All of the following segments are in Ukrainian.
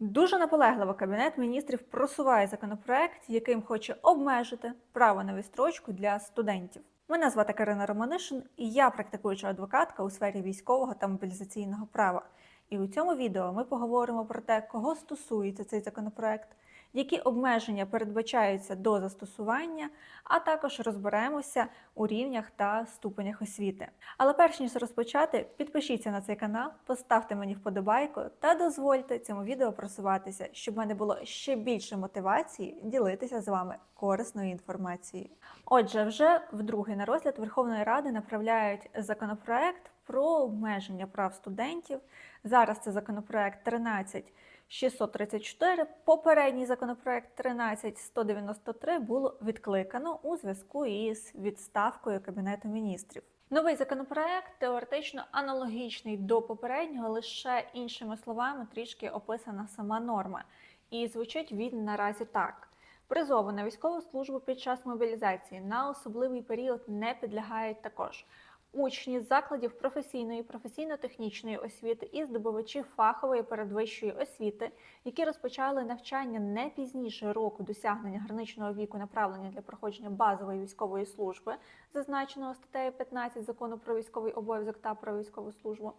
Дуже наполегливо Кабінет міністрів просуває законопроект, яким хоче обмежити право на відстрочку для студентів. Мене звати Карина Романишин, і я практикуюча адвокатка у сфері військового та мобілізаційного права. І у цьому відео ми поговоримо про те, кого стосується цей законопроект, які обмеження передбачаються до застосування, а також розберемося у рівнях та ступенях освіти. Але перш ніж розпочати, підпишіться на цей канал, поставте мені вподобайку та дозвольте цьому відео просуватися, щоб в мене було ще більше мотивації ділитися з вами корисною інформацією. Отже, вже вдруге на розгляд Верховної Ради направляють законопроект про обмеження прав студентів. Зараз це законопроект 13 634. Попередній законопроект 13193 було відкликано у зв'язку із відставкою Кабінету міністрів. Новий законопроект теоретично аналогічний до попереднього, лише іншими словами трішки описана сама норма. І звучить він наразі так. Призову на військову службу під час мобілізації на особливий період не підлягають також учні закладів професійної, професійно-технічної освіти і здобувачі фахової передвищої освіти, які розпочали навчання не пізніше року досягнення граничного віку направлення для проходження базової військової служби, зазначеного статтею 15 закону про військовий обов'язок та про військову службу,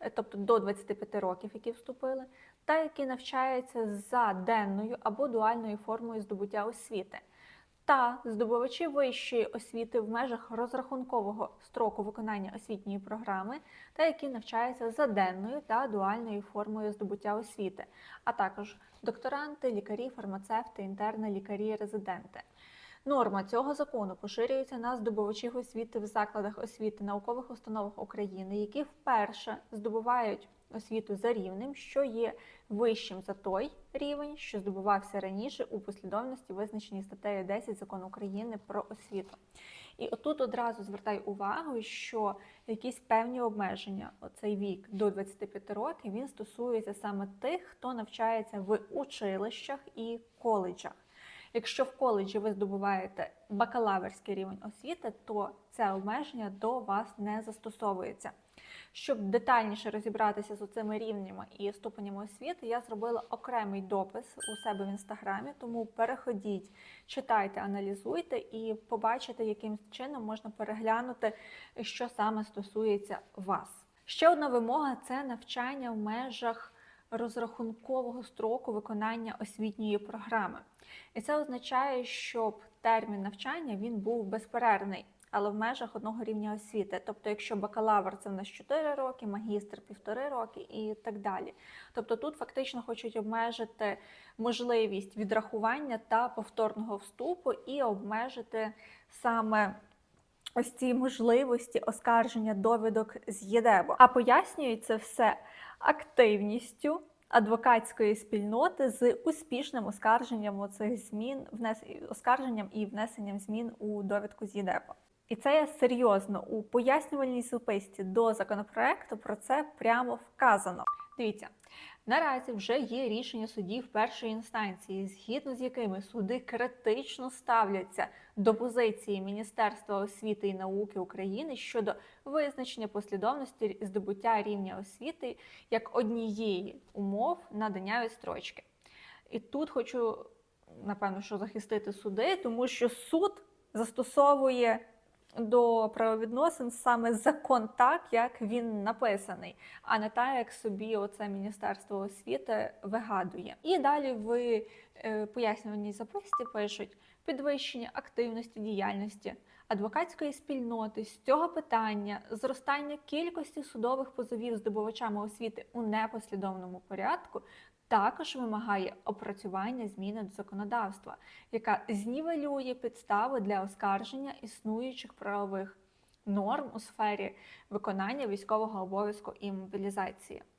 е, тобто до 25 років, які вступили, та які навчаються за денною або дуальною формою здобуття освіти та здобувачі вищої освіти в межах розрахункового строку виконання освітньої програми, та які навчаються за денною та дуальною формою здобуття освіти, а також докторанти, лікарі, фармацевти, інтерни, лікарі, резиденти. Норма цього закону поширюється на здобувачів освіти в закладах освіти наукових установах України, які вперше здобувають освіту за рівнем, що є вищим за той рівень, що здобувався раніше у послідовності, визначеній статтею 10 закону України про освіту. І отут одразу звертаю увагу, що якісь певні обмеження, оцей вік до 25 років, він стосується саме тих, хто навчається в училищах і коледжах. Якщо в коледжі ви здобуваєте бакалаврський рівень освіти, то це обмеження до вас не застосовується. Щоб детальніше розібратися з цими рівнями і ступенями освіти, я зробила окремий допис у себе в інстаграмі, тому переходіть, читайте, аналізуйте і побачите, яким чином можна переглянути, що саме стосується вас. Ще одна вимога це навчання в межах розрахункового строку виконання освітньої програми. І це означає, щоб термін навчання він був безперервний але в межах одного рівня освіти. Тобто, якщо бакалавр це в нас 4 роки, магістр півтори роки і так далі. Тобто тут фактично хочуть обмежити можливість відрахування та повторного вступу і обмежити саме. Ось ці можливості оскарження довідок з ЄДЕБО. А пояснюють це все активністю адвокатської спільноти з успішним оскарженням оцих змін, внес... оскарженням і внесенням змін у довідку з ЄДЕБО. І це є серйозно у пояснювальній записці до законопроекту про це прямо вказано. Дивіться, наразі вже є рішення судів першої інстанції, згідно з якими суди критично ставляться до позиції Міністерства освіти і науки України щодо визначення послідовності здобуття рівня освіти як однієї умов надання відстрочки. І тут хочу напевно що захистити суди, тому що суд застосовує до правовідносин саме закон так, як він написаний, а не так, як собі оце Міністерство освіти вигадує. І далі в е, пояснюваній записці пишуть підвищення активності діяльності. Адвокатської спільноти з цього питання зростання кількості судових позовів здобувачами освіти у непослідовному порядку також вимагає опрацювання зміни до законодавства, яка знівелює підстави для оскарження існуючих правових норм у сфері виконання військового обов'язку і мобілізації.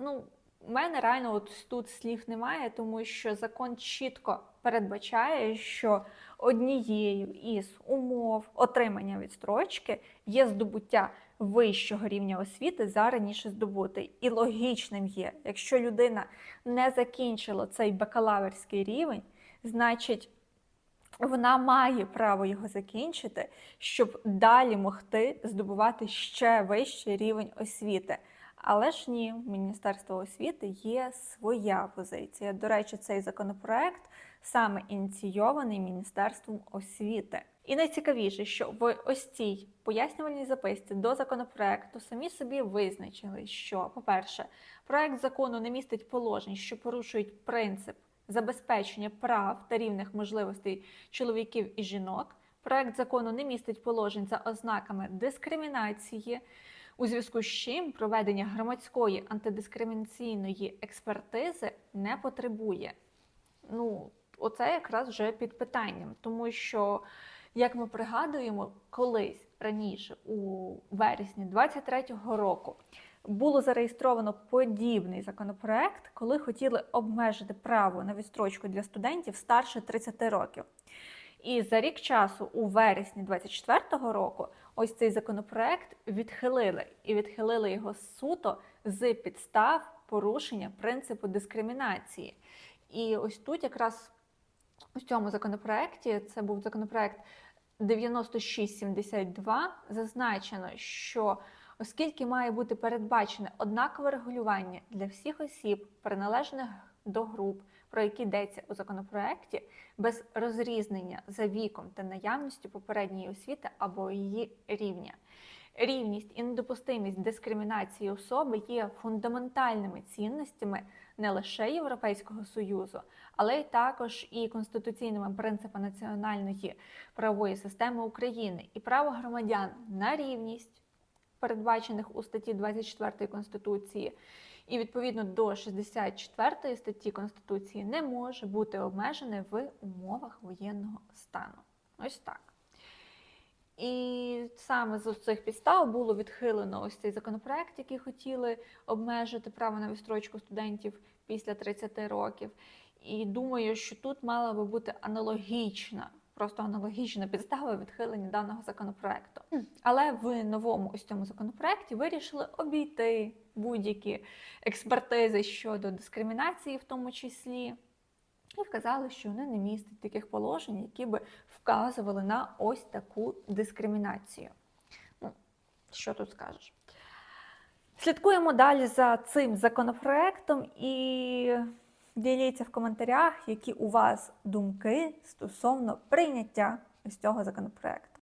Ну, у мене реально от тут слів немає, тому що закон чітко передбачає, що однією із умов отримання відстрочки є здобуття вищого рівня освіти за раніше здобутий. І логічним є, якщо людина не закінчила цей бакалаврський рівень, значить вона має право його закінчити, щоб далі могти здобувати ще вищий рівень освіти. Але ж ні, в Міністерства освіти є своя позиція. До речі, цей законопроект саме ініційований Міністерством освіти. І найцікавіше, що в ось цій пояснювальній записці до законопроекту самі собі визначили, що, по-перше, проект закону не містить положень, що порушують принцип забезпечення прав та рівних можливостей чоловіків і жінок. Проект закону не містить положень за ознаками дискримінації, у зв'язку з чим проведення громадської антидискримінаційної експертизи не потребує. Ну, оце якраз вже під питанням, тому що, як ми пригадуємо, колись раніше, у вересні 23-го року, було зареєстровано подібний законопроект, коли хотіли обмежити право на відстрочку для студентів старше 30 років. І за рік часу, у вересні 24-го року, ось цей законопроект відхилили і відхилили його суто з підстав порушення принципу дискримінації. І ось тут якраз у цьому законопроекті, це був законопроект 9672, зазначено, що оскільки має бути передбачене однакове регулювання для всіх осіб, приналежних до груп, про які йдеться у законопроекті, без розрізнення за віком та наявністю попередньої освіти або її рівня. Рівність і недопустимість дискримінації особи є фундаментальними цінностями не лише Європейського союзу, але й також і конституційними принципами національної правової системи України і право громадян на рівність, передбачених у статті 24 Конституції, і відповідно до 64 статті Конституції не може бути обмежене в умовах воєнного стану. Ось так. І саме з цих підстав було відхилено ось цей законопроект, який хотіли обмежити право на відстрочку студентів після 30 років. І думаю, що тут мала би бути аналогічна, просто аналогічна підстава відхилення даного законопроекту. Але в новому ось цьому законопроекті вирішили обійти будь-які експертизи щодо дискримінації, в тому числі. І вказали, що вони не містять таких положень, які би вказували на ось таку дискримінацію. Ну, що тут скажеш? Слідкуємо далі за цим законопроектом і діліться в коментарях, які у вас думки стосовно прийняття ось цього законопроекту.